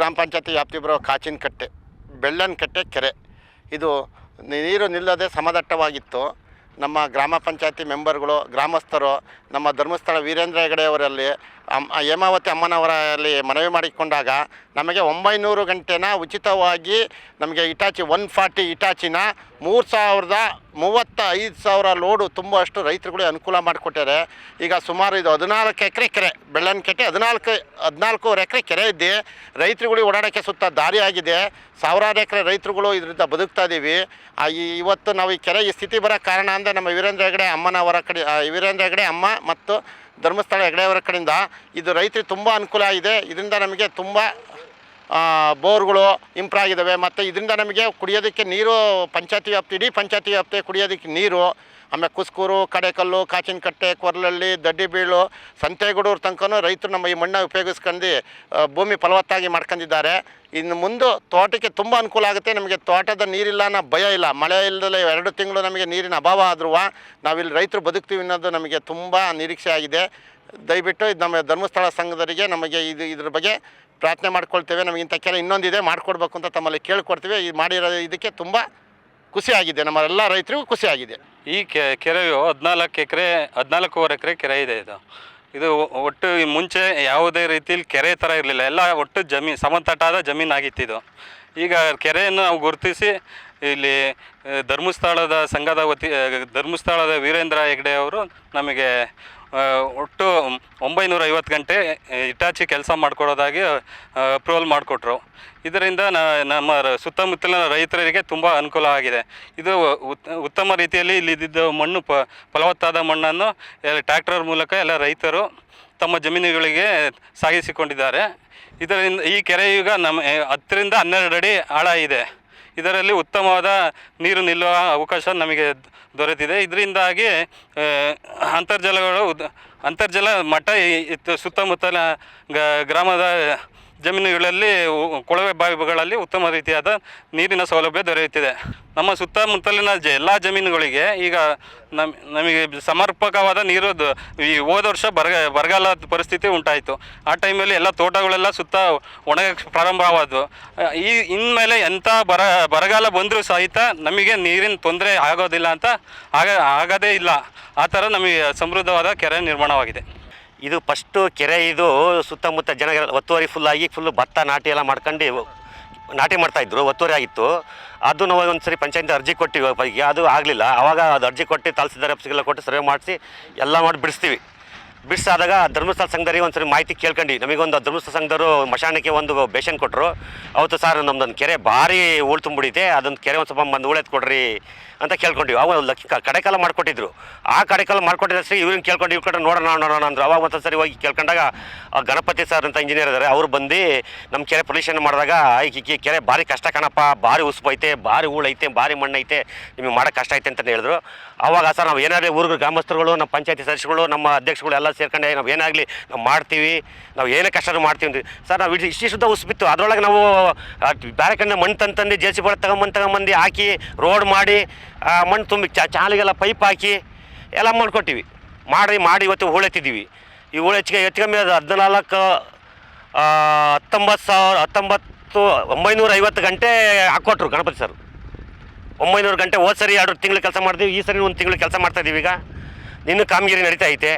ಗ್ರಾಮ ಪಂಚಾಯತಿ ವ್ಯಾಪ್ತಿ ಕಟ್ಟೆ, ಬೆಳ್ಳನ ಕಟ್ಟೆ ಕೆರೆ. ಇದು ನೀರು ನಿಲ್ಲದೆ ಸಮದಟ್ಟವಾಗಿತ್ತು. ನಮ್ಮ ಗ್ರಾಮ ಪಂಚಾಯತಿ ಮೆಂಬರ್ಗಳು, ಗ್ರಾಮಸ್ಥರು, ನಮ್ಮ ಧರ್ಮಸ್ಥಳ ವೀರೇಂದ್ರ ಹೆಗಡೆ ಅವರಲ್ಲಿ ಅಮ್ ಹೇಮಾವತಿ ಅಮ್ಮನವರಲ್ಲಿ ಮನವಿ ಮಾಡಿಕೊಂಡಾಗ ನಮಗೆ ಒಂಬೈನೂರು ಗಂಟೆನ ಉಚಿತವಾಗಿ ನಮಗೆ ಇಟಾಚಿ ಒನ್ ಫಾರ್ಟಿ ಇಟಾಚಿನ ಮೂರು ಸಾವಿರದ ಮೂವತ್ತ ಐದು ಸಾವಿರ ಲೋಡು ತುಂಬ ಅಷ್ಟು ರೈತರುಗಳಿಗೆ ಅನುಕೂಲ ಮಾಡಿಕೊಟ್ಟಾರೆ. ಈಗ ಸುಮಾರು ಇದು ಹದಿನಾಲ್ಕು ಎಕರೆ ಕೆರೆ ಬೆಳ್ಳನಕೆಟ್ಟೆ ಹದಿನಾಲ್ಕು, ಹದಿನಾಲ್ಕೂವರೆ ಎಕರೆ ಕೆರೆ ಇದ್ದು ರೈತರುಗಳಿಗೆ ಓಡಾಡೋಕ್ಕೆ ಸುತ್ತ ದಾರಿ ಆಗಿದೆ. ಸಾವಿರಾರು ಎಕರೆ ರೈತರುಗಳು ಇದರಿಂದ ಬದುಕ್ತಾ ಇದ್ದೀವಿ. ಇವತ್ತು ನಾವು ಈ ಕೆರೆ ಈ ಸ್ಥಿತಿ ಬರೋ ಕಾರಣ ಅಂದರೆ ನಮ್ಮ ವೀರೇಂದ್ರ ಹೆಗಡೆ ಅಮ್ಮನವರ ಕಡೆ ವೀರೇಂದ್ರ ಹೆಗಡೆ ಅಮ್ಮ ಮತ್ತು ಧರ್ಮಸ್ಥಳ ಹೆಗಡೆಯವರ ಕಡೆಯಿಂದ ಇದು ರೈತರಿಗೆ ತುಂಬ ಅನುಕೂಲ ಇದೆ ಇದರಿಂದ ನಮಗೆ ತುಂಬ ಬೋರ್ಗಳು ಇಂಪ್ರೂವ್ ಆಗಿದ್ದಾವೆ ಮತ್ತು ಇದರಿಂದ ನಮಗೆ ಕುಡಿಯೋದಕ್ಕೆ ನೀರು, ಪಂಚಾಯತಿ ವ್ಯಾಪ್ತಿ, ಇಡೀ ಪಂಚಾಯತಿ ವ್ಯಾಪ್ತಿ ಕುಡಿಯೋದಕ್ಕೆ ನೀರು ಆಮೇಲೆ ಕುಸ್ಕೂರು, ಕಡೆಕಲ್ಲು, ಕಾಚಿನಕಟ್ಟೆ, ಕೊರಲಳ್ಳಿ, ದಡ್ಡಿಬೀಳು, ಸಂತೆಗೂಡೂರು ತನಕನೂ ರೈತರು ನಮ್ಮ ಈ ಮಣ್ಣ ಉಪಯೋಗಿಸ್ಕೊಂಡು ಭೂಮಿ ಫಲವತ್ತಾಗಿ ಮಾಡ್ಕೊಂಡಿದ್ದಾರೆ ಇನ್ನು ಮುಂದೆ ತೋಟಕ್ಕೆ ತುಂಬ ಅನುಕೂಲ ಆಗುತ್ತೆ. ನಮಗೆ ತೋಟದ ನೀರಿಲ್ಲ ಅನ್ನೋ ಭಯ ಇಲ್ಲ. ಮಳೆ ಇಲ್ಲದಲ್ಲೇ ಎರಡು ತಿಂಗಳು ನಮಗೆ ನೀರಿನ ಅಭಾವ ಆದ್ರೂ ನಾವಿಲ್ಲಿ ರೈತರು ಬದುಕ್ತೀವಿ ಅನ್ನೋದು ನಮಗೆ ತುಂಬ ನಿರೀಕ್ಷೆ ಆಗಿದೆ. ದಯವಿಟ್ಟು ಇದು ನಮ್ಮ ಧರ್ಮಸ್ಥಳ ಸಂಘದವರಿಗೆ ನಮಗೆ ಇದು, ಇದ್ರ ಬಗ್ಗೆ ಪ್ರಾರ್ಥನೆ ಮಾಡ್ಕೊಳ್ತೇವೆ. ನಮಗೆ ಇಂಥ ಕೆಲ ಇನ್ನೊಂದಿದೆ ಮಾಡಿಕೊಡ್ಬೇಕು ಅಂತ ತಮ್ಮಲ್ಲಿ ಕೇಳ್ಕೊಡ್ತೀವಿ. ಇದು ಮಾಡಿರೋ ಇದಕ್ಕೆ ತುಂಬ ಖುಷಿಯಾಗಿದೆ ನಮ್ಮ ಎಲ್ಲ ರೈತರಿಗೂ ಖುಷಿಯಾಗಿದೆ ಈ ಕೆರೆಯು ಹದಿನಾಲ್ಕು ಎಕರೆ, ಹದಿನಾಲ್ಕೂವರೆ ಎಕರೆ ಕೆರೆ ಇದೆ ಇದು. ಇದು ಒಟ್ಟು ಮುಂಚೆ ಯಾವುದೇ ರೀತಿಯಲ್ಲಿ ಕೆರೆ ಥರ ಇರಲಿಲ್ಲ. ಎಲ್ಲ ಒಟ್ಟು ಜಮೀನು ಸಮತಟ್ಟಾದ ಜಮೀನು ಆಗಿತ್ತು ಇದು ಈಗ ಕೆರೆಯನ್ನು ನಾವು ಗುರುತಿಸಿ, ಇಲ್ಲಿ, ಧರ್ಮಸ್ಥಳದ ಸಂಘದ ವತಿ, ಧರ್ಮಸ್ಥಳದ ವೀರೇಂದ್ರ ಹೆಗ್ಡೆ ಅವರು ನಮಗೆ ಒಟ್ಟು ಒಂಬೈನೂರ ಐವತ್ತು ಗಂಟೆ ಇಟಾಚಿ ಕೆಲಸ ಮಾಡಿಕೊಡೋದಾಗಿ ಅಪ್ರೂವಲ್ ಮಾಡಿಕೊಟ್ರು. ಇದರಿಂದ ನಮ್ಮ ಸುತ್ತಮುತ್ತಲಿನ ರೈತರಿಗೆ ತುಂಬ ಅನುಕೂಲ ಆಗಿದೆ. ಇದು ಉತ್- ಉತ್ತಮ ರೀತಿಯಲ್ಲಿ ಇಲ್ಲಿದ್ದ ಮಣ್ಣು ಫಲವತ್ತಾದ ಮಣ್ಣನ್ನು ಟ್ರ್ಯಾಕ್ಟರ್ ಮೂಲಕ ಎಲ್ಲ ರೈತರು ತಮ್ಮ ಜಮೀನುಗಳಿಗೆ ಸಾಗಿಸಿಕೊಂಡಿದ್ದಾರೆ. ಇದರಿಂದ ಈ ಕೆರೆ ಈಗ ನಮ್ಮ, ಹತ್ತರಿಂದ ಹನ್ನೆರಡು ಅಡಿ ಆಳ ಇದೆ. ಇದರಲ್ಲಿ ಉತ್ತಮವಾದ ನೀರು ನಿಲ್ಲುವ ಅವಕಾಶ ನಮಗೆ ದೊರೆತಿದೆ. ಇದರಿಂದಾಗಿ ಅಂತರ್ಜಲಗಳು ಅಂತರ್ಜಲ ಮಟ್ಟ ಸುತ್ತಮುತ್ತಲ ಗ್ರಾಮದ ಜಮೀನುಗಳಲ್ಲಿ ಕೊಳವೆ ಬಾವಿಗಳಲ್ಲಿ ಉತ್ತಮ ರೀತಿಯಾದ ನೀರಿನ ಸೌಲಭ್ಯ ದೊರೆಯುತ್ತಿದೆ. ನಮ್ಮ ಸುತ್ತಮುತ್ತಲಿನ ಜ, ಎಲ್ಲ ಜಮೀನುಗಳಿಗೆ ಈಗ ನಮ್, ನಮಗೆ ಸಮರ್ಪಕವಾದ ನೀರು ಈ ಹೋದ ವರ್ಷ ಬರಗ, ಬರಗಾಲದ ಪರಿಸ್ಥಿತಿ ಉಂಟಾಯಿತು. ಆ ಟೈಮಲ್ಲಿ ಎಲ್ಲ ತೋಟಗಳೆಲ್ಲ ಸುತ್ತ ಒಣಗ ಪ್ರಾರಂಭವಾದವು. ಈ, ಇನ್ಮೇಲೆ ಎಂಥ ಬರ, ಬರಗಾಲ ಬಂದರೂ ಸಹಿತ ನಮಗೆ ನೀರಿನ ತೊಂದರೆ ಆಗೋದಿಲ್ಲ ಅಂತ ಆಗ, ಆಗೋದೇ ಇಲ್ಲ. ಆ ಥರ ನಮಗೆ ಸಮೃದ್ಧವಾದ ಕೆರೆ ನಿರ್ಮಾಣವಾಗಿದೆ. ಇದು ಫಸ್ಟು ಕೆರೆ ಇದು ಸುತ್ತಮುತ್ತ ಜನ ಒತ್ತುವರಿ ಆಗಿ ಫುಲ್ ಭತ್ತ, ನಾಟಿ ಎಲ್ಲ ಮಾಡ್ಕೊಂಡು ನಾಟಿ ಮಾಡ್ತಾಯಿದ್ರು ಒತ್ತುವರಿ ಆಗಿತ್ತು. ಅದು ನಾವು ಒಂದು ಸರಿ ಪಂಚಾಯತ್ ಅರ್ಜಿ ಕೊಟ್ಟಿವಿ ಬಗ್ಗೆ ಅದು ಆಗಲಿಲ್ಲ. ಆವಾಗ ಅದು ಅರ್ಜಿ ಕೊಟ್ಟು ತಹಸೀಲ್ದಾರ್ ಆಫೀಸ್ಗೆಲ್ಲ ಕೊಟ್ಟು ಸರ್ವೆ ಮಾಡಿಸಿ ಎಲ್ಲ ಮಾಡಿ ಬಿಡಿಸ್ತೀವಿ. ಬಿಡಿಸಾದಾಗ ಧರ್ಮಸ್ಥಳ ಸಂಘದವರಿಗೆ ಒಂದು ಸರಿ ಮಾಹಿತಿ ಕೇಳ್ಕೊಂಡು. ನಮಗೊಂದು ಧರ್ಮಸ್ಥಳ ಸಂಘದವರು ಮಶಾನಕ್ಕೆ ಒಂದು ಬೇಷನ್ ಕೊಟ್ಟರು ಅವತ್ತು ಸರ್ ನಮ್ದೊಂದು ಕೆರೆ ಭಾರಿ ಹೂಳು ತುಂಬಿಡಿತೆ ಅದೊಂದು ಕೆರೆ ಒಂದು ಸ್ವಲ್ಪ ಬಂದು ಉಳೆತ್ ಕೊಡ್ರಿ ಅಂತ ಕೇಳ್ಕೊಂಡಿವಿ. ಅವಾಗ ಲಕ್ಷ ಕಡೆಕಾಲ ಮಾಡಿಕೊಟ್ಟಿದ್ರು. ಆ ಕಡೆಕಾಲ ಮಾಡಿಕೊಟ್ಟಿದ್ರೆ ಸರಿ ಇವ್ರನ್ನ ಕೇಳ್ಕೊಂಡು ಇವ್ರ ಕಡೆ ನೋಡೋಣ ನೋಡೋಣ ಅಂದ್ರು. ಅವಾಗ ಮತ್ತೊಂದು ಸರಿ ಹೋಗಿ ಕೇಳ್ಕೊಂಡಾಗ ಗಣಪತಿ ಸರ್ ಅಂತ ಇಂಜಿನಿಯರ್ ಇದ್ದಾರೆ ಅವ್ರು ಬಂದು ನಮ್ಮ ಕೆರೆ ಪೊಲ್ಯೂಷನ್ ಮಾಡಿದಾಗ ಈ ಕೆರೆ ಭಾರಿ ಕಷ್ಟ ಕಣಪ್ಪ. ಭಾರಿ ಉಸುಪು ಐತೆ, ಭಾರಿ ಹೂಳು ಐತೆ, ಭಾರಿ ಮಣ್ಣು ಐತೆ. ನಿಮಗೆ ಮಾಡೋಕ್ಕೆ ಕಷ್ಟ ಐತೆ ಅಂತ ಹೇಳಿದ್ರು. ಅವಾಗ ಸರ್ ನಾವು ಏನಾಗಲಿ ಊರುಗಳ ಗ್ರಾಮಸ್ಥರುಗಳು ನಮ್ಮ ಪಂಚಾಯತಿ ಸದಸ್ಯರುಗಳು, ನಮ್ಮ ಅಧ್ಯಕ್ಷಗಳು ಎಲ್ಲ ಸೇರ್ಕೊಂಡೆ, ನಾವು ಏನಾಗಲಿ, ನಾವು ಮಾಡ್ತೀವಿ. ನಾವು ಏನೇ ಕಷ್ಟ ಮಾಡ್ತೀವಿ ಅಂತ ಸರ್ ನಾವು ಇಷ್ಟು ಶುದ್ಧ ಉಸ್ಬಿತ್ತು ಅದರೊಳಗೆ ನಾವು ಬೇರೆ ಕಡೆ ಮಣ್ಣು ತಂತಂದು ಜೆ ಸಿ ಬಳ ತಗೊಂಬಂದು ತಗೊಂಬಂದು ಹಾಕಿ, ರೋಡ್ ಮಾಡಿ ಆ, ಮಣ್ಣು ತುಂಬಿ ಚ ಚಾಲಿಗೆಲ್ಲ ಪೈಪ್ ಹಾಕಿ ಎಲ್ಲ ಮಾಡ್ಕೊಟ್ಟಿವಿ. ಮಾಡಿ ಮಾಡಿ ಇವತ್ತು ಹೂಳೆತ್ತಿದ್ದೀವಿ ಈ ಹೂಳು ಹೆಚ್ಚಿಗೆ ಕಮ್ಮಿ ಅದು ಹದಿನಾಲ್ಕು ಹತ್ತೊಂಬತ್ತು ಸಾವಿರ ಹತ್ತೊಂಬತ್ತು ಒಂಬೈನೂರ ಐವತ್ತು ಗಂಟೆ ಹಾಕ್ಕೊಟ್ರು ಗಣಪತಿ ಸರ್. ಒಂಬೈನೂರು ಗಂಟೆ ಹೋದ ಸರಿ ಎರಡು ತಿಂಗಳು ಕೆಲಸ ಮಾಡ್ತೀವಿ ಈ ಸರಿ ಒಂದು ತಿಂಗಳು ಕೆಲಸ ಮಾಡ್ತಾ ಇದೀವಿ ಈಗ. ನಿನ್ನೂ ಕಾಮಗಿರಿ ನಡೀತಾ ಐತೆ.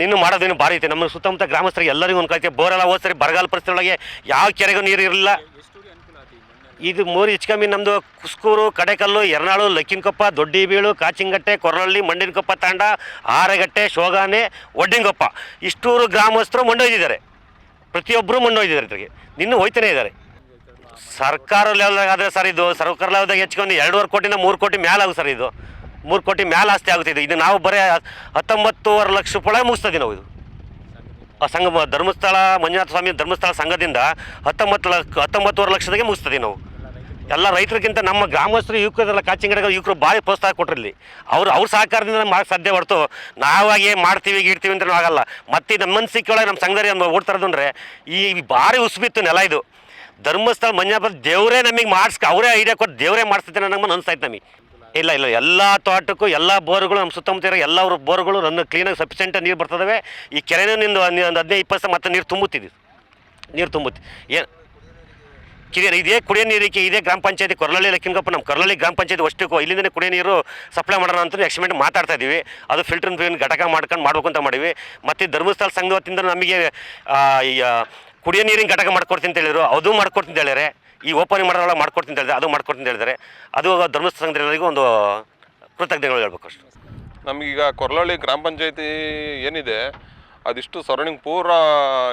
ನಿನ್ನ ಮಾಡೋದೇನು ಭಾರಿ ಐತೆ. ನಮ್ಮ ಸುತ್ತಮುತ್ತ ಗ್ರಾಮಸ್ಥರಿಗೆ ಎಲ್ಲರಿಗೂ ಒಂದು ಕೈತೆ ಬೋರೆಲ್ಲ ಹೋದ ಸರಿ ಬರಗಾಲ ಪರಿಸ್ಥಿತಿ ಒಳಗೆ ಯಾವ ಕೆರೆಗೂ ನೀರು ಇರಲಿಲ್ಲ. ಇದು ಮೂರು ಇಚ್ಕಮ್ಮಿ ನಮ್ಮದು ಕುಸ್ಕೂರು, ಕಡೆಕಲ್ಲು, ಎರ್ನಾಳು ಲಕ್ಕಿನಕೊಪ್ಪ ದೊಡ್ಡಿಬೀಳು, ಕಾಚಿಂಗಟ್ಟೆ, ಕೊರಳಲ್ಲಿ, ಮಂಡಿನಕೊಪ್ಪ ತಾಂಡ, ಆರಗಟ್ಟೆ, ಶೋಗಾನೆ, ಒಡ್ಡಿನಕೊಪ್ಪ. ಇಷ್ಟೂರು ಗ್ರಾಮಸ್ಥರು ಮಂಡೊಯ್ದಿದ್ದಾರೆ. ಪ್ರತಿಯೊಬ್ಬರು ಮಂಡೊಯ್ದಿದ್ದಾರೆ ಇದ್ರಿಗೆ. ನಿನ್ನೂ ಹೋಯ್ತಾನೆ ಇದ್ದಾರೆ. ಸರ್ಕಾರ ಲೆವೆಲ್ದಾಗ ಆದರೆ ಸರ್ ಇದು ಸರ್ಕಾರ ಲೆವೆಲ್ದಾಗ ಹೆಚ್ಕೊಂಡು ಎರಡೂವರೆ ಕೋಟಿನ ಮೂರು ಕೋಟಿ ಮ್ಯಾಲ ಆಗುತ್ತೆ ಸರ್ ಇದು. ಮೂರು ಕೋಟಿ ಮ್ಯಾಲೆ ಆಸ್ತಿ ಆಗುತ್ತೆ ಇದು. ಇದು ನಾವು ಬರೀ ಹತ್ತೊಂಬತ್ತೂವರೆ ಲಕ್ಷ ರೂಪಾಯಿ ಮುಗಿಸ್ತದೆ ನಾವು ಇದು. ಆ ಸಂಘ, ಧರ್ಮಸ್ಥಳ, ಮಂಜುನಾಥ ಸ್ವಾಮಿ ಧರ್ಮಸ್ಥಳ ಸಂಘದಿಂದ ಹತ್ತೊಂಬತ್ತು ಲಕ್ಷ, ಹತ್ತೊಂಬತ್ತುವರೆ ಲಕ್ಷದಾಗೆ ಮುಗಿಸ್ತದೆ ನಾವು. ಎಲ್ಲ ರೈತರಿಗಿಂತ ನಮ್ಮ ಗ್ರಾಮಸ್ಥರು, ಯುವಕರೆಲ್ಲ ಕಾಚಿಂಗಡ ಯುವಕರು ಭಾರಿ ಪ್ರೋತ್ಸಾಹ ಕೊಟ್ಟಿರಲಿ ಅವ್ರು ಅವ್ರ ಸಹಕಾರದಿಂದ ಮಾಡಕ್ಕೆ ಸಾಧ್ಯ ಹೊರತು ನಾವಾಗೆ ಮಾಡ್ತೀವಿ, ಗೀಡ್ತೀವಿ ಅಂತ ಆಗಲ್ಲ. ಮತ್ತೆ ನಮ್ಮ ಮನಸ್ಸಿಗೆ ನಮ್ಮ ಸಂಘದಲ್ಲಿ ನಮ್ಮ ಓಡ್ತಾರದು ಅಂದರೆ ಈ ಭಾರಿ ಉಸ್ಬಿತ್ತು ನೆಲ ಇದು. ಧರ್ಮಸ್ಥಳ, ಮಂಜಾಪುರ ದೇವರೇ ನಮಗೆ ಮಾಡಿಸ್ಕ ಅವರೇ ಐಡಿಯಾ ಕೊಟ್ಟು ದೇವರೇ ಮಾಡಿಸ್ತಿದ್ದೆ ನಮಗೆ ಅನಿಸ್ತಾಯ್ತು ನಮಗೆ. ಇಲ್ಲ ಇಲ್ಲ, ಎಲ್ಲ ತೋಟಕ್ಕೂ, ಎಲ್ಲ ಬೋರ್ಗಳು ನಮ್ಮ ಸುತ್ತಮುತ್ತ ಇರೋ ಎಲ್ಲ ಬೋರ್ಗಳು ರನ್ ಕ್ಲೀನಾಗಿ ಸಫಿಷಿಯೆಂಟ್ ನೀರು ಬರ್ತದವೆ. ಈ ಕೆರೆನೂ ನಿಂದು ಒಂದು ಹದಿನೈದು, ಇಪ್ಪತ್ತು ಮತ್ತೆ ನೀರು ತುಂಬುತ್ತಿದ್ದೀವಿ ನೀರು ತುಂಬುತ್ತೆ. ಏನು ಕಿರಿಯ ಇದೇ ಕುಡಿಯೋ ನೀರಿಗೆ, ಇದೇ ಗ್ರಾಮ ಪಂಚಾಯತಿ ಕೊರಲಳ್ಳಿ ಲಕ್ಕಿನಗಪ್ಪ ನಮ್ಮ ಕೊರಲಳ್ಳಿ ಗ್ರಾಮ ಪಂಚಾಯತಿ ಅಷ್ಟಕ್ಕೂ ಇಲ್ಲಿಂದನೇ ಕುಡಿಯೋ ನೀರು ಸಪ್ಲೈ ಮಾಡೋಣ ಅಂತ ಎಕ್ಸಿಮೆಂಟ್ ಮಾತಾಡ್ತಾ ಇದ್ದೀವಿ. ಅದು ಫಿಲ್ಟರ್ ಘಟಕ ಮಾಡ್ಕೊಂಡು ಮಾಡ್ಬೇಕು ಅಂತ ಮಾಡಿವಿ ಮತ್ತು ಧರ್ಮಸ್ಥಳ ಸಂಘ ವತಿಯಿಂದ ನಮಗೆ ಕುಡಿಯೋ ನೀರಿನ ಘಟಕ ಮಾಡ್ಕೊಡ್ತೀನಿ ಅಂತ ಹೇಳಿದ್ರು. ಅದು ಮಾಡ್ಕೊಡ್ತೀನಿ ಅಂತ ಹೇಳ್ಯಾರೆ ಈ ಓಪನಿಂಗ್ ಮಾಡೋಲ್ಲ ಮಾಡ್ಕೊಡ್ತೀನಿ ಅಂತ ಹೇಳಿದ್ರೆ ಅದು ಮಾಡ್ಕೊಡ್ತೀನಿ ಅಂತ ಹೇಳಿದ್ದಾರೆ. ಅದು ಧರ್ಮಸ್ಥಳ ಸಂಘದವರಿಗೂ ಒಂದು ಕೃತಜ್ಞತೆಗಳು ಹೇಳ್ಬೇಕು ಅಷ್ಟು. ನಮಗೀಗ ಕೊರಲಳ್ಳಿ ಗ್ರಾಮ ಪಂಚಾಯತಿ ಏನಿದೆ, ಅದಿಷ್ಟು ಸರೌಂಡಿಂಗ್ ಪೂರ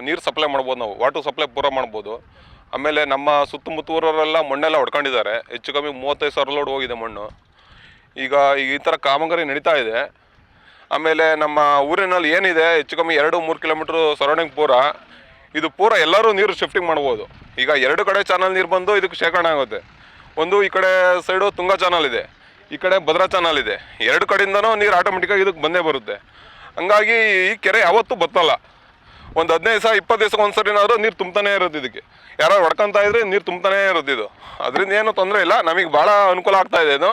ನೀರು ಸಪ್ಲೈ ಮಾಡ್ಬೋದು ನಾವು. ವಾಟರ್ ಸಪ್ಲೈ ಪೂರ ಮಾಡ್ಬೋದು. ಆಮೇಲೆ ನಮ್ಮ ಸುತ್ತಮುತ್ತ ಊರವರೆಲ್ಲ ಮಣ್ಣೆಲ್ಲ ಹೊಡ್ಕೊಂಡಿದ್ದಾರೆ. ಹೆಚ್ಚು ಕಮ್ಮಿ ಮೂವತ್ತೈದು ಸಾವಿರ ಲೋಡ್ ಹೋಗಿದೆ ಮಣ್ಣು. ಈಗ ಈ ಥರ ಕಾಮಗಾರಿ ನಡೀತಾ ಇದೆ. ಆಮೇಲೆ ನಮ್ಮ ಊರಿನಲ್ಲಿ ಏನಿದೆ, ಹೆಚ್ಚು ಕಮ್ಮಿ ಎರಡು, ಮೂರು ಕಿಲೋಮೀಟ್ರ್ ಸರೌಂಡಿಂಗ್ ಪೂರ. ಇದು ಪೂರ ಎಲ್ಲರೂ ನೀರು ಶಿಫ್ಟಿಂಗ್ ಮಾಡ್ಬೋದು. ಈಗ ಎರಡು ಕಡೆ ಚಾನಲ್ ನೀರು ಬಂದು ಇದಕ್ಕೆ ಶೇಖರಣೆ ಆಗುತ್ತೆ. ಒಂದು ಈ ಕಡೆ ಸೈಡು ತುಂಗ ಚಾನಲ್ ಇದೆ, ಈ ಕಡೆ ಭದ್ರಾ ಚಾನಲ್ ಇದೆ. ಎರಡು ಕಡೆಯಿಂದನೂ ನೀರು ಆಟೋಮೆಟಿಕ್ಕಾಗಿ ಇದಕ್ಕೆ ಬಂದೇ ಬರುತ್ತೆ. ಹಂಗಾಗಿ ಈ ಕೆರೆ ಯಾವತ್ತೂ ಬತ್ತಲ್ಲ. ಒಂದು ಹದಿನೈದು ದಿವಸ, ಇಪ್ಪತ್ತು ದಿವಸಕ್ಕೆ ಒಂದು ಸರಿನಾದರೂ ನೀರು ತುಂಬ್ತಾನೇ ಇರೋದು ಇದಕ್ಕೆ. ಯಾರು ಹೊಡ್ಕೊಂತ ಇದ್ರೆ ನೀರು ತುಂಬ್ತಾನೇ ಇರೋದು ಇದು. ಅದರಿಂದ ಏನು ತೊಂದರೆ ಇಲ್ಲ. ನಮಗೆ ಭಾಳ ಅನುಕೂಲ ಆಗ್ತಾ ಇದೆ ಇದು.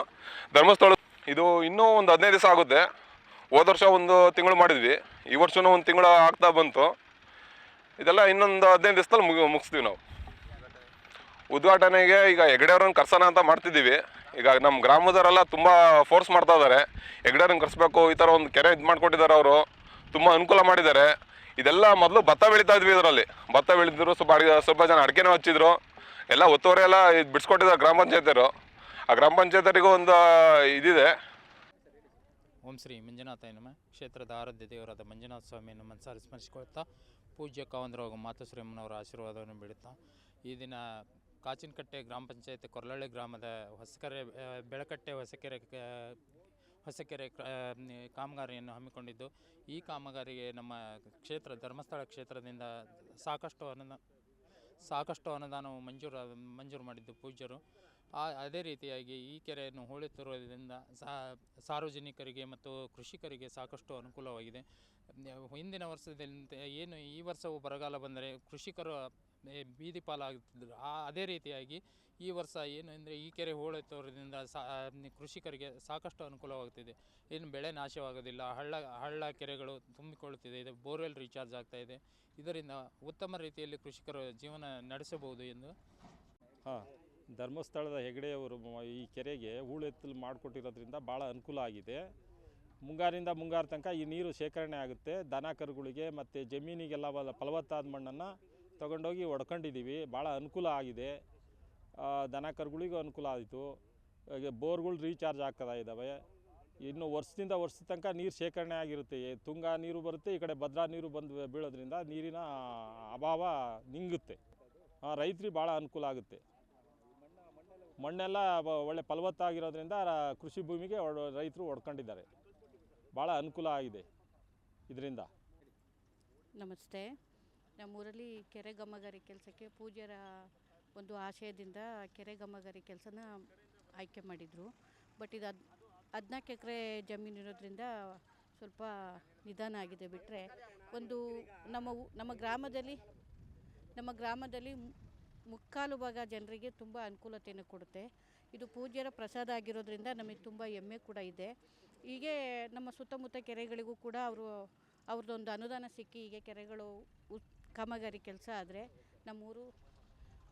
ಧರ್ಮಸ್ಥಳ ಇದು ಇನ್ನೂ ಒಂದು ಹದಿನೈದು ದಿವಸ ಆಗುತ್ತೆ. ಹೋದ ವರ್ಷ ಒಂದು ತಿಂಗಳು ಮಾಡಿದ್ವಿ. ಈ ವರ್ಷವೂ ಒಂದು ತಿಂಗಳು ಆಗ್ತಾ ಬಂತು. ಇದೆಲ್ಲ ಇನ್ನೊಂದು ಹದಿನೈದು ದಿವಸದಲ್ಲಿ ಮುಗಿ ಮುಗಿಸ್ತೀವಿ ನಾವು. ಉದ್ಘಾಟನೆಗೆ ಈಗ ಹೆಗ್ಡೆಯವ್ರನ್ನ ಕರ್ಸೋಣ ಅಂತ ಮಾಡ್ತಿದ್ದೀವಿ. ಈಗ ನಮ್ಮ ಗ್ರಾಮದವರೆಲ್ಲ ತುಂಬ ಫೋರ್ಸ್ ಮಾಡ್ತಾ ಇದ್ದಾರೆ. ಹೆಗ್ಡೆಯವ್ರನ್ನ ಕರೆಸ್ಬೇಕು, ಈ ಥರ ಒಂದು ಕೆರೆ ಇದು ಮಾಡಿಕೊಟ್ಟಿದ್ದಾರೆ ಅವರು. ತುಂಬ ಅನುಕೂಲ ಮಾಡಿದ್ದಾರೆ. ಇದೆಲ್ಲ ಮೊದಲು ಭತ್ತ ಬೆಳೀತಾ ಇದ್ವಿ ಇದರಲ್ಲಿ. ಭತ್ತ ಬೆಳೆದಿದ್ರು, ಸ್ವಲ್ಪ ಅಡಿಗೆ, ಸ್ವಲ್ಪ ಜನ ಅಡಿಕೆನೂ ಹಚ್ಚಿದ್ರು. ಎಲ್ಲ ಒತ್ತುವರಿ ಎಲ್ಲ ಇದು ಬಿಡಿಸ್ಕೊಟ್ಟಿದ್ದಾರೆ ಗ್ರಾಮ ಪಂಚಾಯತರು ಆ ಗ್ರಾಮ ಪಂಚಾಯತರಿಗೂ ಒಂದು ಇದಿದೆ. ಓಂ ಶ್ರೀ ಮಂಜುನಾಥ ನಮ. ಕ್ಷೇತ್ರದ ಆರಾಧ್ಯ ದೇವರಾದ ಮಂಜುನಾಥ ಸ್ವಾಮಿಯನ್ನು ಮನಸಾರಿ ಸ್ಮರಿಸಿಕೊಳ್ತಾ ಪೂಜ್ಯ ಕಾವಂದ್ರವಾಗ ಮಾತುಶ್ರೀಮ್ಮನವರ ಆಶೀರ್ವಾದವನ್ನು ಬಿಡುತ್ತಾ ಈ ದಿನ ಕಾಚಿನಕಟ್ಟೆ ಗ್ರಾಮ ಪಂಚಾಯತ್ ಕೊರಲಳ್ಳಿ ಗ್ರಾಮದ ಹೊಸಕೆರೆ ಬೆಳಕಟ್ಟೆ ಹೊಸಕೆರೆ ಹೊಸಕೆರೆ ಕಾಮಗಾರಿಯನ್ನು ಹಮ್ಮಿಕೊಂಡಿದ್ದು. ಈ ಕಾಮಗಾರಿಗೆ ನಮ್ಮ ಕ್ಷೇತ್ರ, ಧರ್ಮಸ್ಥಳ ಕ್ಷೇತ್ರದಿಂದ ಸಾಕಷ್ಟು ಅನುದಾನ, ಸಾಕಷ್ಟು ಅನುದಾನವು ಮಂಜೂರು ಮಂಜೂರು ಮಾಡಿದ್ದು ಪೂಜ್ಯರು. ಆ, ಅದೇ ರೀತಿಯಾಗಿ ಈ ಕೆರೆಯನ್ನು ಹೂಳೆತ್ತಿರುವುದರಿಂದ ಸಾರ್ವಜನಿಕರಿಗೆ ಮತ್ತು ಕೃಷಿಕರಿಗೆ ಸಾಕಷ್ಟು ಅನುಕೂಲವಾಗಿದೆ. ಹಿಂದಿನ ವರ್ಷದಂತೆ ಏನು ಈ ವರ್ಷವೂ ಬರಗಾಲ ಬಂದರೆ ಕೃಷಿಕರು ಬೀದಿ ಪಾಲಾಗುತ್ತಿದ್ದರು. ಅದೇ ರೀತಿಯಾಗಿ ಈ ವರ್ಷ ಏನು ಅಂದರೆ ಈ ಕೆರೆ ಹೂಳೆತ್ತೋದ್ರಿಂದ ಸಾ ಕೃಷಿಕರಿಗೆ ಸಾಕಷ್ಟು ಅನುಕೂಲವಾಗುತ್ತಿದೆ. ಏನು ಬೆಳೆ ನಾಶವಾಗೋದಿಲ್ಲ. ಹಳ್ಳ ಹಳ್ಳ ಕೆರೆಗಳು ತುಂಬಿಕೊಳ್ಳುತ್ತಿದೆ. ಇದು ಬೋರ್ವೆಲ್ ರೀಚಾರ್ಜ್ ಆಗ್ತಾ ಇದೆ ಇದರಿಂದ ಉತ್ತಮ ರೀತಿಯಲ್ಲಿ ಕೃಷಿಕರು ಜೀವನ ನಡೆಸಬಹುದು ಎಂದು. ಹಾಂ, ಧರ್ಮಸ್ಥಳದ ಹೆಗಡೆಯವರು ಈ ಕೆರೆಗೆ ಹೂಳೆತ್ತಲು ಮಾಡಿಕೊಟ್ಟಿರೋದ್ರಿಂದ ಭಾಳ ಅನುಕೂಲ ಆಗಿದೆ. ಮುಂಗಾರಿಂದ ಮುಂಗಾರು ತನಕ ಈ ನೀರು ಶೇಖರಣೆ ಆಗುತ್ತೆ. ದನ ಕರುಗಳಿಗೆ ಮತ್ತು ಜಮೀನಿಗೆಲ್ಲ ಫಲವತ್ತಾದ ಮಣ್ಣನ್ನು ತಗೊಂಡೋಗಿ ಹೊಡ್ಕೊಂಡಿದ್ದೀವಿ. ಭಾಳ ಅನುಕೂಲ ಆಗಿದೆ. ದನ ಕರುಗಳಿಗೂ ಅನುಕೂಲ ಆಯಿತು. ಹಾಗೆ ಬೋರ್ಗಳು ರೀಚಾರ್ಜ್ ಆಗ್ತಾ ಇದ್ದಾವೆ. ಇನ್ನು ವರ್ಷದಿಂದ ವರ್ಷದ ತನಕ ನೀರು ಶೇಖರಣೆ ಆಗಿರುತ್ತೆ. ತುಂಗಾ ನೀರು ಬರುತ್ತೆ, ಈ ಕಡೆ ಭದ್ರಾ ನೀರು ಬಂದು ಬೀಳೋದ್ರಿಂದ ನೀರಿನ ಅಭಾವ ನಿಂಗುತ್ತೆ. ರೈತರಿಗೆ ಭಾಳ ಅನುಕೂಲ ಆಗುತ್ತೆ. ಮಣ್ಣೆಲ್ಲ ಒಳ್ಳೆ ಫಲವತ್ತಾಗಿರೋದ್ರಿಂದ ಕೃಷಿ ಭೂಮಿಗೆ ರೈತರು ಹೊಡ್ಕೊಂಡಿದ್ದಾರೆ. ಭಾಳ ಅನುಕೂಲ ಆಗಿದೆ. ಇದರಿಂದ. ನಮಸ್ತೆ. ನಮ್ಮೂರಲ್ಲಿ ಕೆರೆ ಗಮಗಾರಿ ಕೆಲಸಕ್ಕೆ ಪೂಜ್ಯರ ಒಂದು ಆಶಯದಿಂದ ಕೆರೆ ಗಮಗಾರಿ ಕೆಲಸನ ಆಯ್ಕೆ ಮಾಡಿದರು. ಬಟ್ ಇದು ಹದ್, ಹದಿನಾಲ್ಕು ಎಕರೆ ಜಮೀನು ಇರೋದ್ರಿಂದ ಸ್ವಲ್ಪ ನಿಧಾನ ಆಗಿದೆ ಬಿಟ್ಟರೆ ಒಂದು ನಮ್ಮ ನಮ್ಮ ಗ್ರಾಮದಲ್ಲಿ ನಮ್ಮ ಗ್ರಾಮದಲ್ಲಿ ಮುಕ್ಕಾಲು ಭಾಗ ಜನರಿಗೆ ತುಂಬ ಅನುಕೂಲತೆಯನ್ನು ಕೊಡುತ್ತೆ. ಇದು ಪೂಜ್ಯರ ಪ್ರಸಾದ ಆಗಿರೋದ್ರಿಂದ ನಮಗೆ ತುಂಬ ಹೆಮ್ಮೆ ಕೂಡ ಇದೆ. ಹೀಗೆ ನಮ್ಮ ಸುತ್ತಮುತ್ತ ಕೆರೆಗಳಿಗೂ ಕೂಡ ಅವರು, ಅವ್ರದ್ದೊಂದು ಅನುದಾನ ಸಿಕ್ಕಿ ಹೀಗೆ ಕೆರೆಗಳು ಕಾಮಗಾರಿ ಕೆಲಸ ಆದರೆ ನಮ್ಮೂರು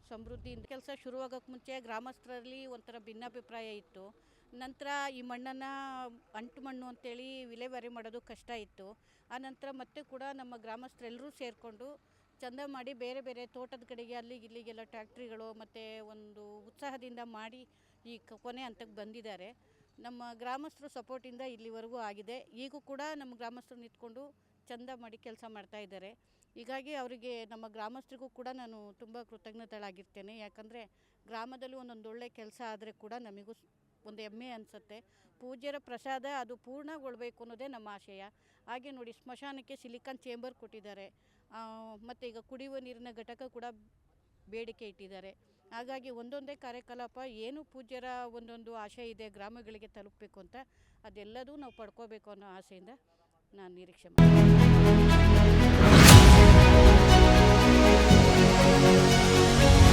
ಸಮೃದ್ಧಿಯಿಂದ ಕೆಲಸ ಶುರುವಾಗೋಕ್ಕೆ ಮುಂಚೆ ಗ್ರಾಮಸ್ಥರಲ್ಲಿ ಒಂಥರ ಭಿನ್ನಾಭಿಪ್ರಾಯ ಇತ್ತು. ನಂತರ ಈ ಮಣ್ಣನ್ನು ಅಂಟು ಮಣ್ಣು ಅಂತೇಳಿ ವಿಲೇವಾರಿ ಮಾಡೋದು ಕಷ್ಟ ಇತ್ತು. ಆನಂತರ ಮತ್ತೆ ಕೂಡ ನಮ್ಮ ಗ್ರಾಮಸ್ಥರೆಲ್ಲರೂ ಸೇರಿಕೊಂಡು ಚಂದ ಮಾಡಿ ಬೇರೆ ಬೇರೆ ತೋಟದ ಕಡೆಗೆ ಅಲ್ಲಿಗೆ ಇಲ್ಲಿಗೆಲ್ಲ ಟ್ಯಾಕ್ಟ್ರಿಗಳು ಮತ್ತು ಒಂದು ಉತ್ಸಾಹದಿಂದ ಮಾಡಿ ಈ ಕೊನೆ ಹಂತಕ್ಕೆ ಬಂದಿದ್ದಾರೆ. ನಮ್ಮ ಗ್ರಾಮಸ್ಥರು ಸಪೋರ್ಟಿಂದ ಇಲ್ಲಿವರೆಗೂ ಆಗಿದೆ. ಈಗೂ ಕೂಡ ನಮ್ಮ ಗ್ರಾಮಸ್ಥರು ನಿಂತ್ಕೊಂಡು ಚಂದ ಮಾಡಿ ಕೆಲಸ ಮಾಡ್ತಾ ಇದ್ದಾರೆ. ಹೀಗಾಗಿ ಅವರಿಗೆ ನಮ್ಮ ಗ್ರಾಮಸ್ಥರಿಗೂ ಕೂಡ ನಾನು ತುಂಬ ಕೃತಜ್ಞತೆಗಳಾಗಿರ್ತೇನೆ. ಯಾಕಂದರೆ ಗ್ರಾಮದಲ್ಲಿ ಒಂದೊಂದು ಒಳ್ಳೆ ಕೆಲಸ ಆದರೆ ಕೂಡ ನಮಗೂ ಒಂದು ಹೆಮ್ಮೆ ಅನಿಸುತ್ತೆ. ಪೂಜ್ಯರ ಪ್ರಸಾದ ಅದು ಪೂರ್ಣಗೊಳ್ಬೇಕು ಅನ್ನೋದೇ ನಮ್ಮ ಆಶಯ. ಹಾಗೆ ನೋಡಿ ಸ್ಮಶಾನಕ್ಕೆ ಸಿಲಿಕಾನ್ ಚೇಂಬರ್ ಕೊಟ್ಟಿದ್ದಾರೆ. ಮತ್ತು ಈಗ ಕುಡಿಯುವ ನೀರಿನ ಘಟಕ ಕೂಡ ಬೇಡಿಕೆ ಇಟ್ಟಿದ್ದಾರೆ. ಹಾಗಾಗಿ ಒಂದೊಂದೇ ಕಾರ್ಯಕಲಾಪ ಏನು ಪೂಜ್ಯರ ಒಂದೊಂದು ಆಶೆ ಇದೆ ಗ್ರಾಮಗಳಿಗೆ ತಲುಪಬೇಕು ಅಂತ ಅದೆಲ್ಲದೂ ನಾವು ಪಡ್ಕೋಬೇಕು ಅನ್ನೋ ಆಸೆಯಿಂದ ನಾನು ನಿರೀಕ್ಷೆ ಮಾಡ್ತೀನಿ